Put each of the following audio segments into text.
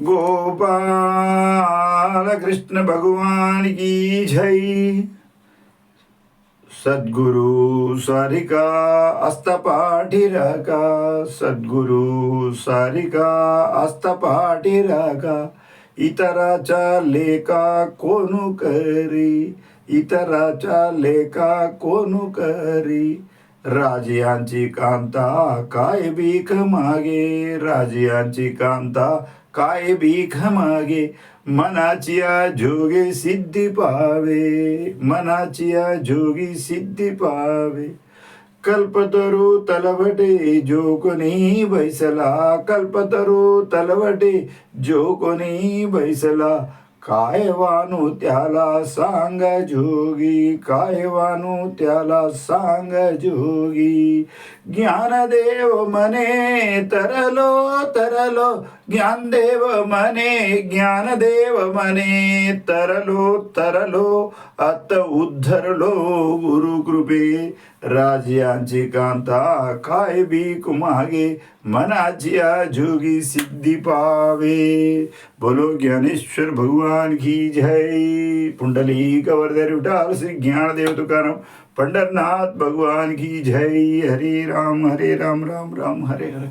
గోపాలకృష్ణ భగవానికి జై. సద్గురు సారికా అస్తపాఠిరక సద్గురు సారికా అస్తపాఠిరక ఇతరాచ లేక కోను కరి ఇతరాచ లేక కోను కరి राजियांची कांता काय भीक मागे राजियांची कांता काय भीक मागे मनाचिया जोगे सिद्धी पावे मनाचिया जोगी सिद्धी पावे कल्पतरू तलवटे जो कोणी बैसला कल्पतरू तलवटे जो कोणी बैसला काय वानू त्याला सांग जोगी? काय वानू त्याला सांग जोगी? ज्ञानदेव मने तरलो तरलो ज्ञानदेव मने ज्ञानदेव मने तरलो तरलो अत उद्धरलो गुरुकृपे राजयांची कांता काय भीक मागे मनाचिया जोगी सिद्धी पावे बोलो ज्ञानेश्वर भगवान की जय पुंडली कवर्धर विठाल श्री ज्ञानदेव तुकाराम पंडरनाथ भगवान की जय हरे राम हरे राम राम राम హరే హరే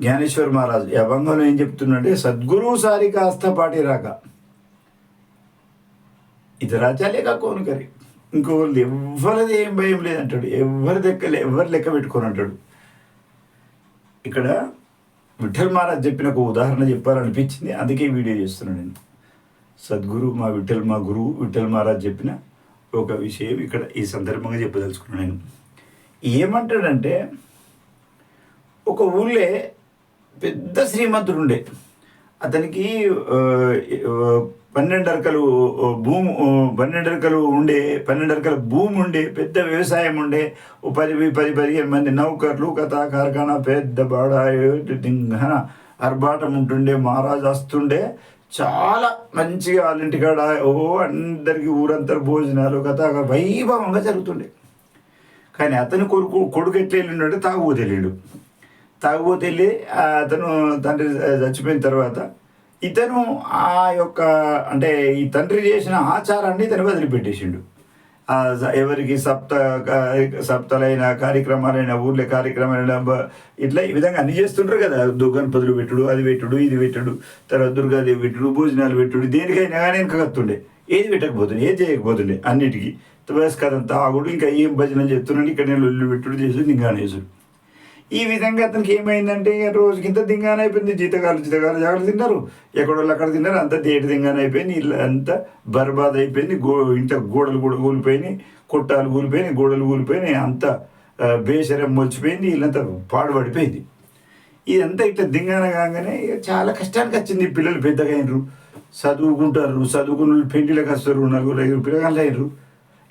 జ్ఞానేశ్వర మహారాజ్ ఈ అభంగంలో ఏం చెప్తున్నాడే సద్గురువు సారి కాస్త పాటి రాక. ఇది రాజాలేక కోను కరి ఇంకోళ్ళు ఎవరిది ఏం భయం లేదంటాడు. ఎవరి దెక్కలే ఎవరు లెక్క పెట్టుకొని అంటాడు. ఇక్కడ విఠల్ మహారాజ్ చెప్పిన ఒక ఉదాహరణ చెప్పాలనిపించింది. అందుకే వీడియో చేస్తున్నాను నేను. సద్గురు మా విఠల్ మా గురువు విఠల్ మహారాజ్ చెప్పిన ఒక విషయం ఇక్కడ ఈ సందర్భంగా చెప్పదలుచుకున్నాను నేను. ఏమంటాడంటే ఒక ఊళ్ళే పెద్ద శ్రీమంతుడు ఉండే అతనికి పన్నెండరకలు పన్నెండు అరకలు భూమి పన్నెండరకలు పన్నెండు అరకలు ఉండే పన్నెండరకల భూమి ఉండే పెద్ద వ్యవసాయం ఉండే పది పది పదిహేను మంది నౌకర్లు కథ కార్ఖానా పెద్ద బాడ దింగన అర్భాటం ఉంటుండే మహారాజు వస్తుండే చాలా మంచిగా వాళ్ళ ఇంటికాడ ఓ అందరికీ ఊరంతా భోజనాలు కథ వైభవంగా జరుగుతుండే. కానీ అతని కొడుకు కొడుకు ఎట్లా వెళ్ళిండే తాగుబోతు వెళ్ళిండు తాగుబోతు వెళ్ళి అతను తండ్రి చచ్చిపోయిన తర్వాత ఇతను ఆ యొక్క అంటే ఈ తండ్రి చేసిన ఆచారాన్ని ఇతను వదిలిపెట్టేసిండు. ఎవరికి సప్త సప్తలైన కార్యక్రమాలైన ఊర్ల కార్యక్రమాలైన ఇట్లా ఈ విధంగా అన్ని చేస్తుంటారు కదా. దు- గణపతులు పెట్టుడు అది పెట్టుడు ఇది పెట్టుడు తర్వాత దుర్గాదేవి పెట్టుడు భోజనాలు పెట్టుడు దేనికైనా కానీ వెనక కత్తుండే. ఏది పెట్టకపోతుండే ఏది చేయకపోతుండే అన్నిటికీ. వయస్కరంతా ఆగుడు ఇంకా ఏం భజనలు చెప్తున్నాడు ఇక్కడ నేను లొల్లు పెట్టుడు చేసి చేసుడు ఈ విధంగా అతనికి ఏమైందంటే ఇక రోజుకి ఇంత దింగాన అయిపోయింది. జీతగాలు జీతగాలు జాగ్రత్త తిన్నారు. ఎక్కడోళ్ళు అక్కడ తిన్నారు. అంత దేటి దింగాన అయిపోయింది. ఇల్లు అంతా బర్బాద్ అయిపోయింది. గో ఇంట గోడలు కూడా కూలిపోయినాయి కొట్టాలు కూలిపోయినాయి గోడలు కూలిపోయినాయి అంత బేషరం బేసరం వీళ్ళంతా ఇల్లంతా పాడుపడిపోయింది. ఇదంతా ఇట్లా దింగాన కాగానే ఇక చాలా కష్టానికి వచ్చింది. ఈ పిల్లలు పెద్దగా అయినరు. చదువుకుంటారు. చదువుకున్న వాళ్ళు వస్తారు. నలుగురు ఐదుగురు పిల్లగాళ్ళు అయినరు.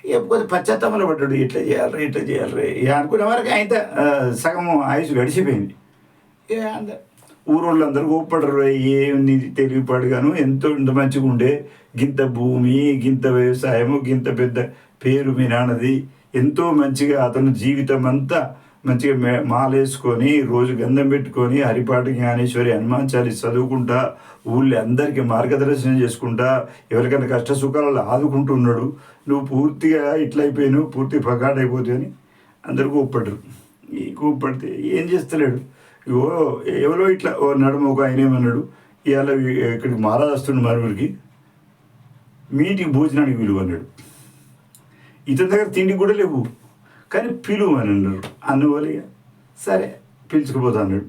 కొద్ది పశ్చాత్తాపంలో పడ్డాడు ఇట్లా చేయాలి ఇట్లా చేయాలి ఇక అనుకునే వరకు ఆయన సగం ఆయుష్ గడిచిపోయింది. ఇక అంద ఊరోళ్ళందరూ ఊపడరు ఏమి తెలివిపాడుగాను ఎంతో ఇంత మంచిగా ఉండే గింత భూమి గింత వ్యవసాయము గింత పెద్ద పేరు మీ నాన్నది. ఎంతో మంచిగా అతను జీవితం అంతా మంచిగా మే మాలేసుకొని రోజు గంధం పెట్టుకొని హరిపాటి జ్ఞానేశ్వరి హనుమాన్ చాలీస్ చదువుకుంటా ఊళ్ళో అందరికీ మార్గదర్శనం చేసుకుంటా ఎవరికైనా కష్ట సుఖాలలో ఆదుకుంటున్నాడు నువ్వు పూర్తిగా ఇట్లా పూర్తి పగాడైపోతావు అని అందరూ కూప్పడ్డరు. ఈ కూప్పడితే ఏం చేస్తలేడు? ఇగో ఎవరో ఇట్లా ఓ నడుమ ఒక ఆయన ఏమన్నాడు ఇవాళ ఇక్కడికి మహారాజ్ వస్తుండు మరొకరికి మీటింగ్ భోజనానికి విలువ అన్నాడు ఇతని దగ్గర తిండి కూడా లేవు. కానీ పిలువు అని అన్నారు అందువల్ల సరే పిలుచుకుపోతా అన్నాడు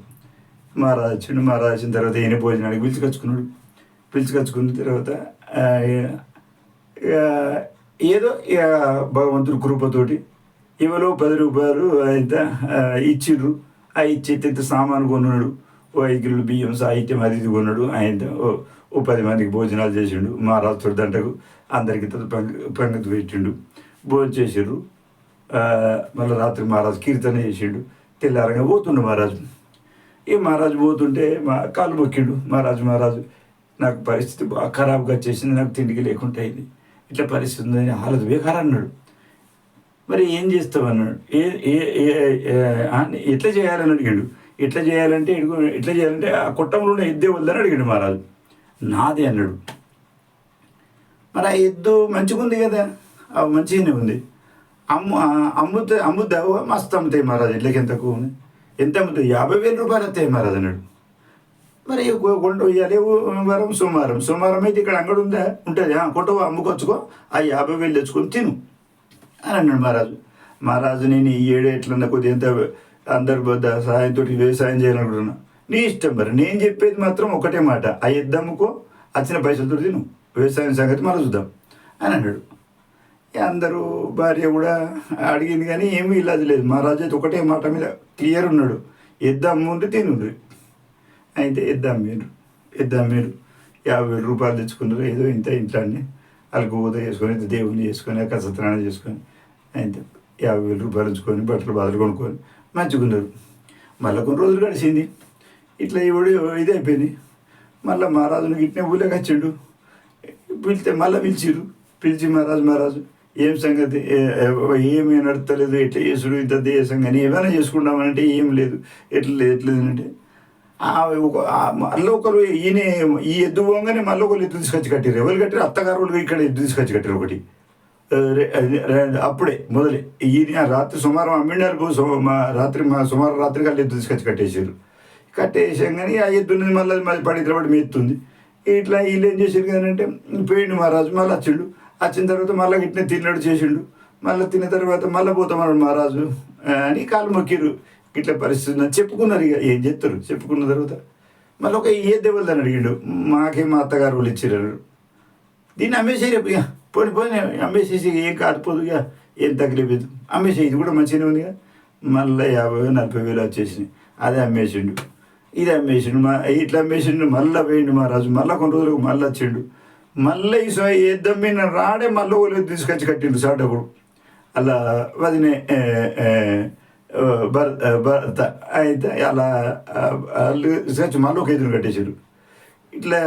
మహారాజు వచ్చిండు మహారాజు వచ్చిన తర్వాత ఈయన భోజనానికి పిలుచుకొచ్చుకున్నాడు. పిలుచుకొచ్చుకున్న తర్వాత ఇక ఏదో ఇక కృపతోటి ఇవలో పది రూపాయలు ఆయన ఇచ్చిండ్రు ఆ ఇచ్చి ఇంత సామాను కొన్నాడు. ఓ ఐదు బియ్యం సాహిత్యం అది ఇది కొన్నాడు. ఆయన ఓ ఓ పది మందికి భోజనాలు చేసిండు. మహారాజు దంటకు అందరికి పంగ పంగతి పెట్టిండు. భోజనం చేసిండ్రు మళ్ళీ రాత్రి మహారాజు కీర్తన చేసిండు. తెల్లారంగా పోతుండు మహారాజు. ఈ మహారాజు పోతుంటే మా కాలు మొక్కిండు. మహారాజు మహారాజు నాకు పరిస్థితి బాగా ఖరాబ్గా వచ్చేసింది నాకు తిండికి లేకుండా అయింది. ఇట్లా పరిస్థితి ఉందని హాలత్ బేకార్ అన్నాడు. మరి ఏం చేస్తావు అన్నాడు. ఏ ఏ ఎట్లా చేయాలని అడిగాడు. ఎట్లా చేయాలంటే ఎట్లా చేయాలంటే ఆ కుట్టంలో ఉన్న ఎద్దే వద్దని అడిగాడు మహారాజు. నాదే అన్నాడు. మరి ఆ ఎద్దు మంచిగా ఉంది కదా. ఆ మంచిగానే ఉంది. అమ్ము అమ్ముతే అమ్ముతావు మస్తు అమ్ముతాయి మహారాజు ఇట్లకి ఎంతకు ఎంత అమ్ముతాయి యాభై వేల రూపాయలు వస్తాయి మహారాజు అన్నాడు. మరి కొండ ఇవ్వాలి వారం సోమవారం సోమవారం. అయితే ఇక్కడ అంగడి ఉందా? ఉంటుంది. కొంట అమ్ముకొచ్చుకో. ఆ యాభై వేలు తెచ్చుకొని తిను అని అన్నాడు మహారాజు. మహారాజు నేను ఈ ఏడు ఎట్లన్నా కొద్దిగా ఎంత అందరి సహాయంతో వ్యవసాయం చేయాలనుకుంటున్నా. నీ ఇష్టం మరి. నేను చెప్పేది మాత్రం ఒకటే మాట. ఆ ఎద్దు అమ్ముకో వచ్చిన పైసలతో తిను. వ్యవసాయం సంగతి మనం చూద్దాం అని అన్నాడు. అందరూ భార్య కూడా అడిగింది కానీ ఏమీ ఇలాది లేదు. మహారాజు అయితే ఒకటే మాట మీద క్లియర్ ఉన్నాడు. ఎద్దు అమ్ముంటే తినుండ్రి అయితే ఇద్దాం మీరు ఇద్దాం మీరు. యాభై వేల రూపాయలు తెచ్చుకున్నారు. ఏదో ఇంత ఇంట్లోనే వాళ్ళకి ఊద చేసుకొని దేవుని చేసుకొని కసత్రాణం చేసుకొని అయితే యాభై వేల రూపాయలు ఉంచుకొని బట్టలు బాధలు కొనుక్కొని మంచుకున్నారు. మళ్ళీ కొన్ని రోజులు గడిచింది. ఇట్లా ఇవిడు ఇది అయిపోయింది. మళ్ళీ మహారాజును గిట్టిన ఊళ్ళోకి వచ్చిండు. పిలితే మళ్ళీ పిలిచిరు పిలిచి మహారాజు మహారాజు ఏం సంగతి? ఏమీ నడతలేదు. ఎట్లా చేసుడు? ఇంత దేశం కానీ ఏమైనా చేసుకుంటామంటే ఏం లేదు. ఎట్లా లేదు ఎట్లా అంటే ఒక- మళ్ళీ ఒకరు ఈయన ఈ ఎద్దు పోగానే మళ్ళీ ఒకరు ఎద్దు తీసుకొచ్చి కట్టారు ఎవరు కట్టారు అత్తగారు వాళ్ళు ఇక్కడ ఎద్దు తీసుకొచ్చి కట్టారు ఒకటి. అప్పుడే మొదలే. ఈయన రాత్రి సుమారు అమ్మిండారు పో- రాత్రి మా సుమారు రాత్రి కల్లా ఎద్దు తీసుకొచ్చి కట్టేశారు కట్టేసాం కానీ ఆ ఎద్దు నుంచి మళ్ళీ మళ్ళీ పడి ఇట్లా పడి మెత్తుంది. ఇట్లా వీళ్ళు ఏం చేశారు కదంటే పోయిండు మహారాజు మళ్ళీ వచ్చిండు. వచ్చిన తర్వాత మళ్ళీ ఇట్నే తిన్నాడు చేసిండు. మళ్ళీ తిన్న తర్వాత మళ్ళీ పోతామన్నాడు మహారాజు. అని కాలు మొక్కిరు ఇట్లా పరిస్థితి చెప్పుకున్నారు ఇక. ఏం చెప్తారు చెప్పుకున్న తర్వాత మళ్ళీ ఒక ఏ దేవుళ్ళు అని అడిగిండు. మాకే మా అత్తగారు వాళ్ళు ఇచ్చిరారు దీన్ని అమ్మేసేయి రేపు ఇక. పోని పోని అమ్మేసేసి ఏం కాకపోదు ఇక. ఏం తగ్గలేదు అమ్మేసే ఇది కూడా మంచిగానే ఉంది కదా మళ్ళీ యాభై వేలు నలభై వేలు వచ్చేసినాయి. అదే అమ్మేసిండు. ఇది అమ్మేసిండు. మా ఇట్లా అమ్మేసిండు. మళ్ళీ పోయిండు మహారాజు. మళ్ళీ కొన్ని రోజులకు మళ్ళీ వచ్చిండు. మళ్ళీ యుద్ధం మీద రాడే మళ్ళీ వాళ్ళు తీసుకొచ్చి కట్టిండు సాటప్పుడు అలా వదినే భర్త భర్త అయితే అలా వాళ్ళు తీసుకొచ్చి మళ్ళీ ఒక ఎదురు కట్టేశారు ఇట్లా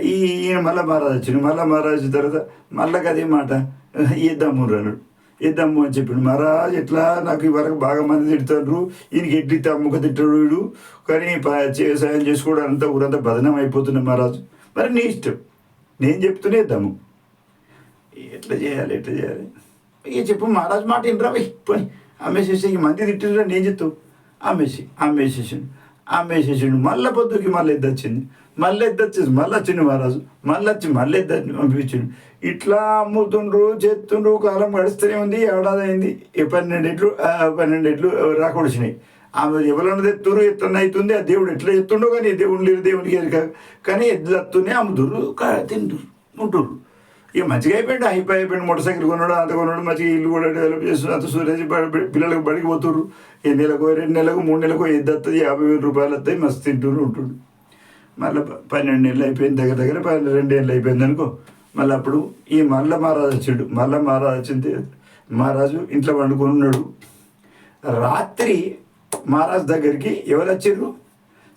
ఈ ఈయన మళ్ళా మహారాజు వచ్చిండు. మళ్ళా మహారాజు వచ్చిన తర్వాత మళ్ళా అదే మాట ఇద్దాము అన్నాడు. ఇద్దాము అని చెప్పిండు. మహారాజు ఎట్లా నాకు ఈ వరకు బాగా మంది తిడతారు ఈయనకి ఎట్లు అమ్ముక తిట్టాడు వీడు. కానీ సాయం చేసుకోవడం అంతా ఊరంతా బదనం అయిపోతుంది మహారాజు. మరి నీ ఇష్టం. నేను చెప్తూనే ఇద్దాము. ఎట్లా చేయాలి ఎట్లా చేయాలి? ఇక చెప్పు మహారాజు మాట ఏంట్రా పోయి పోయి అమ్మేసేసి ఈ మంది తిట్టిరా నేను చెప్తావు అమ్మేసి అమ్మేసేసిండు అమ్మేసేసిండు మళ్ళీ పొద్దుకి మళ్ళీ ఎద్దు వచ్చింది. మళ్ళీ ఎద్దు వచ్చేసి మళ్ళీ వచ్చిండు మహారాజు. మళ్ళీ వచ్చి మళ్ళీ ఎద్దు పంపించిండు. ఇట్లా అమ్ముతుండ్రు చేస్తుండ్రు కాలం గడుస్తూనే ఉంది ఏడాది అయింది పన్నెండు ఎట్లు పన్నెండు ఎట్లు రాకొడిచినాయి ఆమె ఎవరన్నా తెత్తురు ఎట్లన్నా అవుతుంది ఆ దేవుడు ఎట్లా ఎత్తుండో కానీ దేవుడు లేరు దేవునికి ఎరుక కానీ ఎద్దులు వస్తూనే అమ్ముతుర్రు తింటురు ఉంటుర్రు. ఇక మంచిగా అయిపోయింది అయిపోయి అయిపోయింది మోటార్ సైకిల్ కొన్నాడు అంత కొన్నాడు మంచిగా ఇల్లు కూడా డెవలప్ చేస్తున్నాడు అంత సూర్యజీ పిల్లలకు బడికి పోతుర్రు. ఏ నెలకు రెండు నెలకు మూడు నెలలకు ఎద్దు వస్తుంది యాభై వేల రూపాయలు వస్తాయి మస్తు తింటూరు ఉంటుండు మళ్ళీ పన్నెండు నెలలు అయిపోయింది దగ్గర దగ్గర పన్నెండు రెండు ఏళ్ళు అయిపోయింది అనుకో. మళ్ళీ అప్పుడు ఈ మళ్ళీ మహారాజు వచ్చాడు. మళ్ళీ మహారాజు వచ్చింది మహారాజు ఇంట్లో వండుకొని ఉన్నాడు. రాత్రి మహారాజ్ దగ్గరికి ఎవరు వచ్చారు?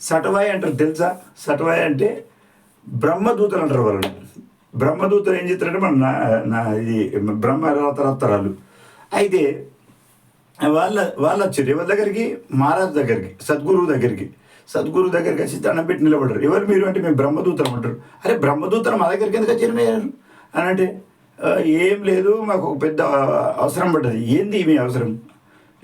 సటవాయి అంటారు తెలుసా? సటవాయి అంటే బ్రహ్మదూతలు అంటారు వాళ్ళని. బ్రహ్మదూతలు ఏం చేస్తారంటే మన నా నా ఇది బ్రహ్మ రథరత్తరాలు అయితే వాళ్ళ వాళ్ళు వచ్చారు. ఎవరి దగ్గరికి? మహారాజ్ దగ్గరికి సద్గురువు దగ్గరికి. సద్గురువు దగ్గరికి వచ్చి దండం పెట్టి నిలబడరు ఎవరు మీరు అంటే మేము బ్రహ్మదూతలు అంటారు. అరే బ్రహ్మదూతలు మా దగ్గరికి ఎందుకు వచ్చారు మీరు? అని అంటే ఏం లేదు మాకు ఒక పెద్ద అవసరం పడ్డది. ఏంది మీ అవసరం?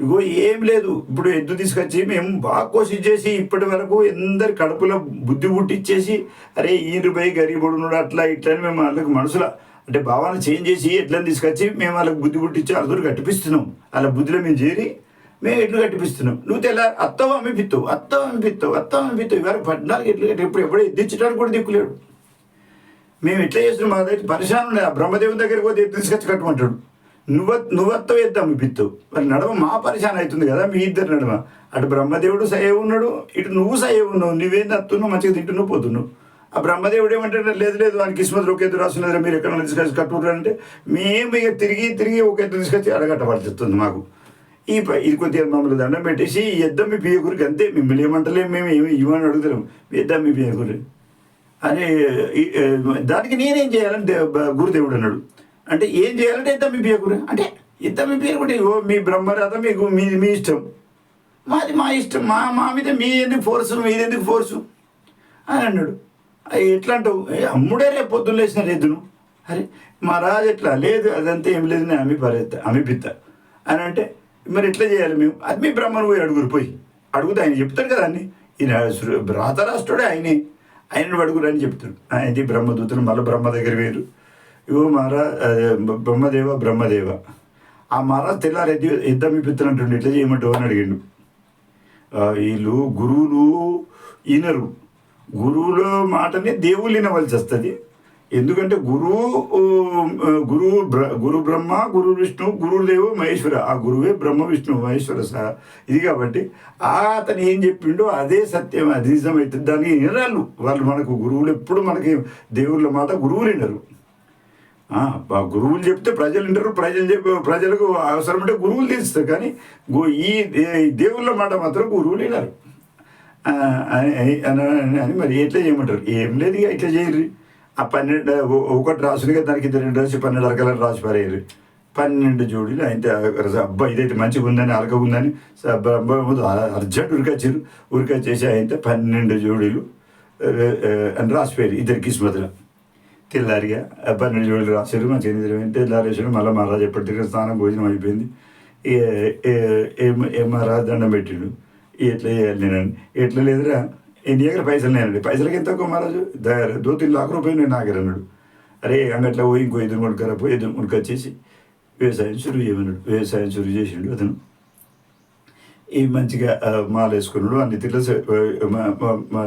ఇగో ఏం లేదు. ఇప్పుడు ఎద్దు తీసుకొచ్చి మేము బాగా కోసి చేసి ఇప్పటి వరకు ఎందరి కడుపులో బుద్ధి పుట్టించేసి అరే ఈయన పోయి గరీబుడున్నాడు అట్లా ఇట్లా అని మేము వాళ్ళకి మనసులో అంటే భావన చేంజ్ చేసి ఎట్లా తీసుకొచ్చి మేము వాళ్ళకి బుద్ధి పుట్టించి వాళ్ళతో కట్టిపిస్తున్నాం. వాళ్ళ బుద్ధిలో మేము చేరి మేము ఎట్లు కట్టిపిస్తున్నాం? నువ్వు తెల్ల అత్తవ అమ్మిపిస్తావు అత్తవ అమ్మిపిస్తావు అత్తవ అమ్మిపిస్తావు ఇవాళ పడ్డానికి ఎట్లు కట్టి ఇప్పుడు ఎప్పుడు ఎద్దించడానికి కూడా దిక్కులేడు. మేము ఎట్లా చేస్తున్నాం? మా దగ్గర పరిశానం ఆ బ్రహ్మదేవుని దగ్గరికి పోతే ఎత్తు తీసుకొచ్చి కట్టమంటాడు నువ్వ నువ్వత్తో ఎద్దాం ఇప్పిత్తు మరి నడవ మా పరిశాన అవుతుంది కదా మీ ఇద్దరు నడవ అటు బ్రహ్మదేవుడు సయ్య ఉన్నాడు ఇటు నువ్వు సయ్య ఉన్నావు. నువ్వేం తత్తున్నావు మంచిగా తింటున్నావు పోతున్నావు ఆ బ్రహ్మదేవుడు ఏమంటాడు లేదు లేదు వానికి కిస్మత్ ఒక ఎదురు రాస్తున్నది మీరు ఎక్కడ తీసుకొచ్చి కట్టుకుంటారు అంటే మేము ఇక తిరిగి తిరిగి ఒక ఎదురు తీసుకొచ్చి అడగట్టబడుతుంది మాకు. ఈ ఇది కొద్దిగా మమ్మల్ని దండం పెట్టేసి ఈ ఎద్దాం మీ పియ్యకూరికి అంతే మిమ్మల్ని ఏమంటలేము మేము ఏమి ఇవ్వని అడుగుతున్నాం ఎద్దాం మీ పియ్యకూరి అని దానికి నేనేం చేయాలని గురుదేవుడు అన్నాడు. అంటే ఏం చేయాలంటే ఇద్దరు మీ పేరు అంటే ఇద్దరు మీ బియ్యకూర ఓ మీ బ్రహ్మరాధ మీకు మీ మీ ఇష్టం. మాది మా ఇష్టం. మా మా మీద మీ ఎందుకు ఫోర్సు మీది ఎందుకు ఫోర్సు అని అన్నాడు. అయ్యి ఎట్లా అంటావు? ఏ, అమ్ముడే రేపు పొద్దున్న లేచిన రెద్దును అరే మా రాజు ఎట్లా? లేదు అదంతా ఏం లేదు నేను అమ్మి పరేస్తా అని అంటే మరి ఎట్లా చేయాలి మేము? అది మీ బ్రహ్మను పోయి అడుగురు పోయి. అడుగుతా ఆయన చెప్తాడు కదా అన్ని. ఈయన రాత రాష్ట్రుడే ఆయనే. ఆయనను అడుగురు అని చెప్తాడు. ఆయన బ్రహ్మదూతలు మళ్ళీ బ్రహ్మ దగ్గర వేరు ఇవో మారా బ్రహ్మదేవ బ్రహ్మదేవ. ఆ మారా తెల్లారి యుద్ధం ఇప్పిస్తున్నట్టుండి ఇట్లా చేయమంటావు అని అడిగిండు. వీళ్ళు గురువులు వినరు గురువుల మాటనే దేవుళ్ళు వినవలసి వస్తుంది. ఎందుకంటే గురువు గురువు బ్ర గురు బ్రహ్మ గురు విష్ణు గురుదేవు మహేశ్వర. ఆ గురువే బ్రహ్మ విష్ణు మహేశ్వర సహ ఇది కాబట్టి అతను ఏం చెప్పిండో అదే సత్యం అది నిజమైతుంది దానికి వినరాళ్ళు. వాళ్ళు మనకు గురువులు ఎప్పుడు మనకి దేవుళ్ళ మాట గురువులు వినరు. గురువులు చెప్తే ప్రజలు వింటారు ప్రజలు చెప్పే ప్రజలకు అవసరం అంటే గురువులు తీస్తారు కానీ ఈ దేవుళ్ళ మాట మాత్రం గురువులు వినరు. అని అని- మరి ఎట్లా చేయమంటారు? ఏం లేదు ఇక ఇట్లా చేయరు. ఆ పన్నెండు ఒకటి రాసుని దానికి ఇద్దరు రాసి పన్నెండు అరకల రాసి పారేయరు. పన్నెండు జోడీలు అయితే అబ్బా ఇదైతే మంచిగా ఉందని అలక ఉందని అర్జెంట్ ఉరికొచ్చారు. ఉరికొచ్చేసి అయితే పన్నెండు జోడీలు అని రాసిపోయారు ఇద్దరు కిస్మతులు తెల్లారిగా అబ్బాయి నుంచి వెళ్ళి రాశారు మా చెందిన తెల్లారేసాడు మళ్ళీ మహారాజు ఎప్పటికీ స్నానం భోజనం అయిపోయింది. ఏ- మహారాజు దండం పెట్టిండు? ఎట్లా చేయాలి నేనండి ఎట్లా లేదురా? ఎన్ని దగ్గర పైసలు నేనండి? పైసలకి ఎంత ఎక్కువ మహారాజు? దగ్గర దోతిలు లాక్ రూపాయలు నేను నాగర్ అన్నాడు. అరే అంగట్లో పోయి ఇంకో ఎదురు కొనుక్కరా పోయి ఎదురు కొనుక్కొచ్చేసి వ్యవసాయం చురువు చేయమన్నాడు. వ్యవసాయం చురువు చేసిండు అతను. ఈ మంచిగా మాలేసుకున్నాడు మాల వేసుకున్నాడు అన్ని తిట్ల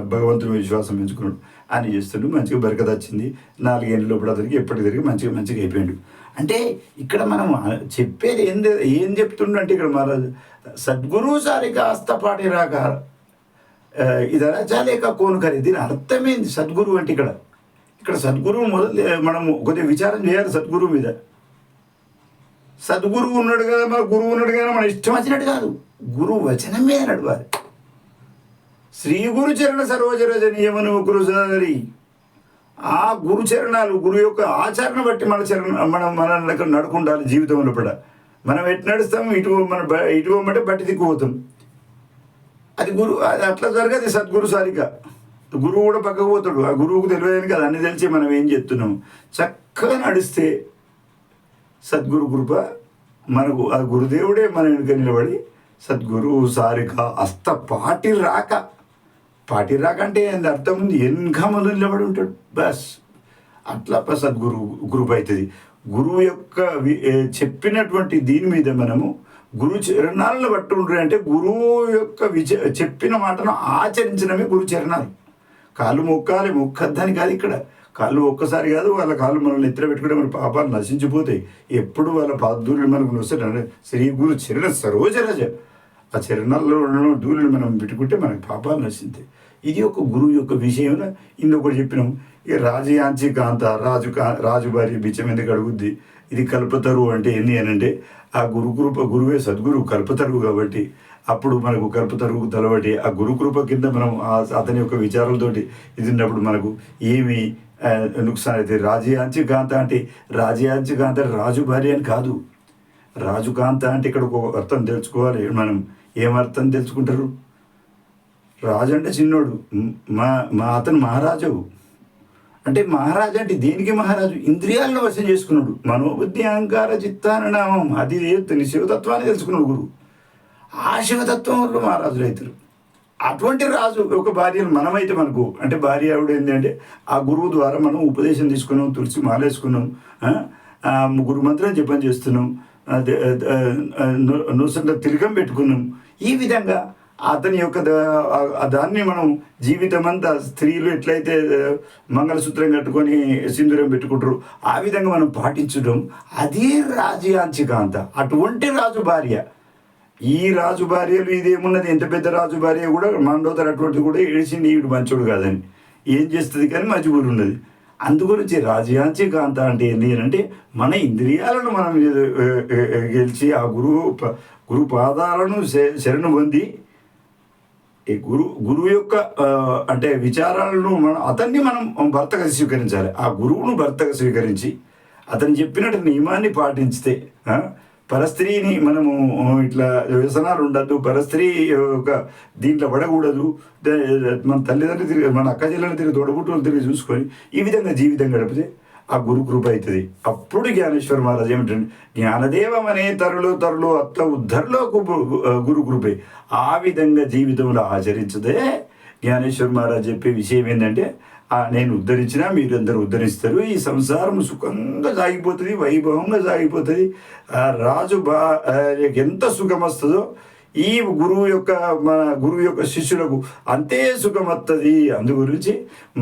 భగవంతుని విశ్వాసం పెంచుకున్నాడు. అని చేస్తుండు మంచిగా బరకత వచ్చింది. నాలుగేళ్ళ లోపల అతనికి ఎప్పటికి తిరిగి మంచిగా మంచిగా అయిపోయాడు. అంటే ఇక్కడ మనం చెప్పేది ఏం ఏం చెప్తుండు అంటే ఇక్కడ మహారాజు సద్గురు సారిక హస్తపాటి రాక ఇది అరచాలేక కోనుకరి దీని అర్థమేంది సద్గురు అంటే ఇక్కడ? ఇక్కడ సద్గురువు మొదలు మనము కొద్దిగా విచారం చేయాలి సద్గురువు మీద. సద్గురువు ఉన్నాడు కదా మన గురువు ఉన్నాడు కదా మన ఇష్టం వచ్చినట్టు కాదు. గురువు వచనం మీద నడవాలి శ్రీ గురు చరణ సరోజరజ ఆ గురు చరణాలు గురు యొక్క ఆచరణ బట్టి మన చరణ మనం మన నడుకుండాలి జీవితంలో కూడా. మనం ఎటు నడుస్తాం ఇటు మన బ- ఇటు పోమంటే బట్టి దిక్కుపోతాం అది గురు అది అట్లా జరగదు సద్గురు సారిక. గురువు కూడా పక్కకు పోతాడు. ఆ గురువుకు తెలియదని కదా అన్ని తెలిసి మనం ఏం చెప్తున్నాం చక్కగా నడిస్తే సద్గురు కృప మనకు ఆ గురుదేవుడే మన వెనుక నిలబడి సద్గురు సారిక అస్త పాటి రాక. పాటి రాకంటే ఏంది అర్థం ఉంది? వెనక నిలబడి ఉంటాడు? బస్. అట్లా సద్గురు గ్రూప్ అవుతుంది. గురువు యొక్క వి- చెప్పినటువంటి దీని మీద మనము గురు చరణాలను బట్టి అంటే గురువు యొక్క విచ చెప్పిన మాటను ఆచరించడమే గురు చరణాలు. కాళ్ళు మొక్కాలి మొక్కద్దని కాదు ఇక్కడ. కాళ్ళు ఒక్కసారి కాదు వాళ్ళ కాళ్ళు మనల్ని నిద్ర పెట్టుకుంటే మన పాపాలు నశించిపోతాయి. ఎప్పుడు వాళ్ళ పాదూరులు మనకు నొస్తాడు శ్రీ గురు చరణ సరోజరజ. ఆ చరణాల్లో ధూళిని మనం పెట్టుకుంటే మనకి పాపాలు నచ్చింది ఇది ఒక గురువు యొక్క విషయం ఇంకొకటి చెప్పినాం. ఇక రాజయాంచి కాంత రాజు కా రాజు భార్య బిచ్చం ఎందుకు అడుగుద్ది? ఇది కల్పతరు అంటే ఏంది అని అంటే ఆ గురుకృప గురువే సద్గురు కల్పతరువు కాబట్టి అప్పుడు మనకు కల్పతరువు తలబడి ఆ గురుకృప కింద మనం అతని యొక్క విచారాలతోటి ఇది ఉన్నప్పుడు మనకు ఏమి నుక్సాన్ అయితే రాజయాంచి కాంత అంటే రాజయాంచి కాంత రాజు భార్య అని కాదు. రాజు కాంత అంటే ఇక్కడ ఒక అర్థం తెలుసుకోవాలి. మనం ఏమర్థం తెలుసుకుంటారు? రాజు అంటే చిన్నోడు. మా మా అతను మహారాజు. అంటే మహారాజు అంటే దేనికి మహారాజు? ఇంద్రియాలను వశం చేసుకున్నాడు. మనోబుద్ధి అహంకార చిత్తాననామం అది తెలియని శివతత్వాన్ని తెలుసుకున్నాడు గురువు ఆ శివతత్వం వల్ల మహారాజులు అవుతారు. అటువంటి రాజు ఒక భార్యను మనమైతే మనకు అంటే భార్య ఆవిడ ఏంటంటే ఆ గురువు ద్వారా మనం ఉపదేశం తీసుకున్నాం తులసి మాలేసుకున్నాం గురు మంత్రం జపం చేస్తున్నాం నూసంట తిరిగం తిలకం పెట్టుకున్నాం ఈ విధంగా అతని యొక్క దా- దాన్ని మనం జీవితం అంతా స్త్రీలు ఎట్లయితే మంగళసూత్రం కట్టుకొని సింధూరం పెట్టుకుంటారు ఆ విధంగా మనం పాటించడం అదే రాజయాంచికాంత అటువంటి రాజు భార్య. ఈ రాజు భార్యలు ఇదేమున్నది? ఎంత పెద్ద రాజు భార్య కూడా మండోతర అటువంటి కూడా ఏడిచింది ఈవిడు మంచోడు కాదని. ఏం చేస్తుంది కానీ మజ్బూరు ఉన్నది. అందుగురించి రాజయాంచి కాంత అంటే ఏంటి అంటే మన ఇంద్రియాలను మనం గెలిచి ఆ గురువు గురు పాదాలను శరణు పొంది ఈ గురు గురువు యొక్క అంటే విచారాలను మనం అతన్ని మనం భర్తగా స్వీకరించాలి. ఆ గురువును భర్తగా స్వీకరించి అతను చెప్పినట్టు నియమాన్ని పాటించితే పరస్త్రీని మనము ఇట్లా వ్యసనాలు ఉండద్దు పరస్త్రీ యొక్క దీంట్లో పడకూడదు మన తల్లిదండ్రులు తిరిగి మన అక్క చెల్లెలు తిరిగి తోడబుట్టులు తిరిగి చూసుకొని ఈ విధంగా జీవితం గడిపితే ఆ గురు కృప అవుతుంది. అప్పుడు జ్ఞానేశ్వర మహారాజ్ ఏమిటండి జ్ఞానదేవం అనే తరులు తరులు అత్త ఉద్ధరలో గురు కృపే. ఆ విధంగా జీవితంలో ఆచరించదే. జ్ఞానేశ్వర మహారాజ్ చెప్పే విషయం ఏంటంటే నేను ఉద్ధరించినా మీరందరూ ఉద్ధరిస్తారు. ఈ సంసారం సుఖంగా సాగిపోతుంది వైభవంగా సాగిపోతుంది. ఆ రాజు బా ఎంత సుఖం వస్తుందో ఈ గురువు యొక్క మన గురువు యొక్క శిష్యులకు అంతే సుఖం వస్తుంది అందు గురించి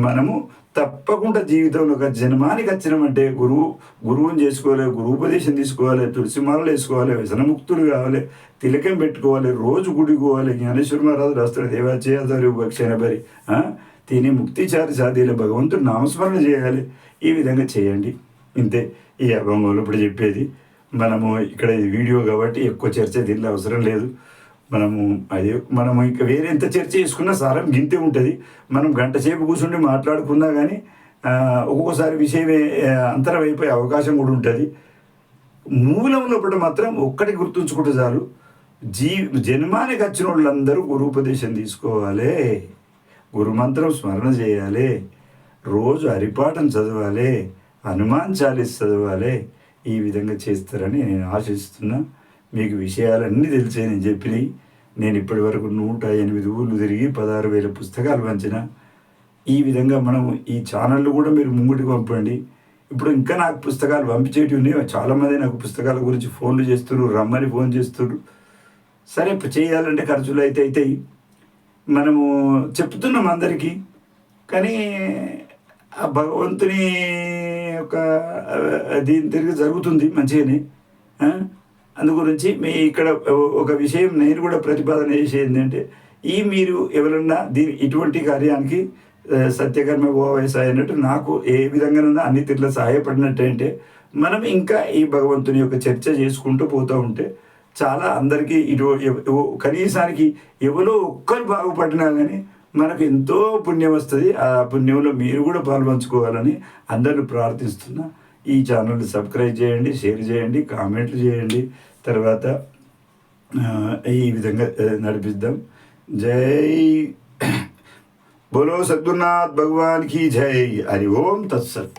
మనము తప్పకుండా జీవితంలో ఒక జన్మానికి వచ్చినామంటే గురువు గురువుని చేసుకోవాలి గురువు ఉపదేశం తీసుకోవాలి తులసిమాలలు వేసుకోవాలి వ్యసనముక్తులు కావాలి తిలకం పెట్టుకోవాలి రోజు గుడికోవాలి జ్ఞానేశ్వర మహారాజు రాస్తాడు దేవాచేయాలి భక్షణ బరి తిని ముక్తిచారి సాధీల భగవంతుడు నామస్మరణ చేయాలి. ఈ విధంగా చేయండి. ఇంతే ఈ అభంగంలో ఇప్పుడు చెప్పేది. మనము ఇక్కడ వీడియో కాబట్టి ఎక్కువ చర్చ దీనిలో అవసరం లేదు. మనము అది మనము ఇంకా వేరే ఎంత చర్చ చేసుకున్నా సారం గింతే ఉంటుంది. మనం గంట సేపు కూర్చుండి మాట్లాడుకున్నా కానీ ఒక్కొక్కసారి విషయమే అంతరం అయిపోయే అవకాశం కూడా ఉంటుంది. మూలంలోపట మాత్రం ఒక్కటి గుర్తుంచుకుంటే చాలు. జీ జన్మానికి వచ్చిన వాళ్ళందరూ గురుపదేశం తీసుకోవాలి. గురుమంత్రం స్మరణ చేయాలి. రోజు హరిపాఠం చదవాలి. హనుమాన్ చాలీస్ చదవాలి. ఈ విధంగా చేస్తారని నేను ఆశిస్తున్నా. మీకు విషయాలన్నీ తెలిసే నేను చెప్పినవి నేను ఇప్పటి వరకు నూట ఎనిమిది ఊళ్ళు తిరిగి పదహారు వేల పుస్తకాలు పంచిన. ఈ విధంగా మనం ఈ ఛానళ్ళు కూడా మీరు ముంగుటికి పంపండి. ఇప్పుడు ఇంకా నాకు పుస్తకాలు పంపించేటివి ఉన్నాయి. చాలామంది నాకు పుస్తకాల గురించి ఫోన్లు చేస్తున్నారు రమ్మని ఫోన్ చేస్తున్నారు. సరే ఇప్పుడు చేయాలంటే ఖర్చులు అయితే అవుతాయి మనము చెప్తున్నాం అందరికీ. కానీ ఆ భగవంతుని యొక్క దీని తిరిగి జరుగుతుంది మంచిగానే. అందుగురించి అందు గురించి మీ ఇక్కడ ఒక విషయం నేను కూడా ప్రతిపాదన చేసేది ఏంటంటే ఈ మీరు ఎవరన్నా దీని ఇటువంటి కార్యానికి సత్యకర్మ ఓవయస అన్నట్టు నాకు ఏ విధంగానైనా అన్ని తీర్ల సహాయపడినట్టు అంటే మనం ఇంకా ఈ భగవంతుని యొక్క చర్చ చేసుకుంటూ పోతూ ఉంటే చాలా అందరికీ ఇటు కనీసానికి ఎవరో ఒక్కరు బాగుపడినా కానీ మనకు ఎంతో పుణ్యం వస్తుంది. ఆ పుణ్యంలో మీరు కూడా పాల్పంచుకోవాలని అందరూ ప్రార్థిస్తున్నా. ఈ ఛానల్ని సబ్స్క్రైబ్ చేయండి షేర్ చేయండి కామెంట్లు చేయండి. తర్వాత ఈ విధంగా నడిపిద్దాం. జై బోలో సద్గురునాథ్ భగవాన్కి జై. హరి ఓం తత్సత్.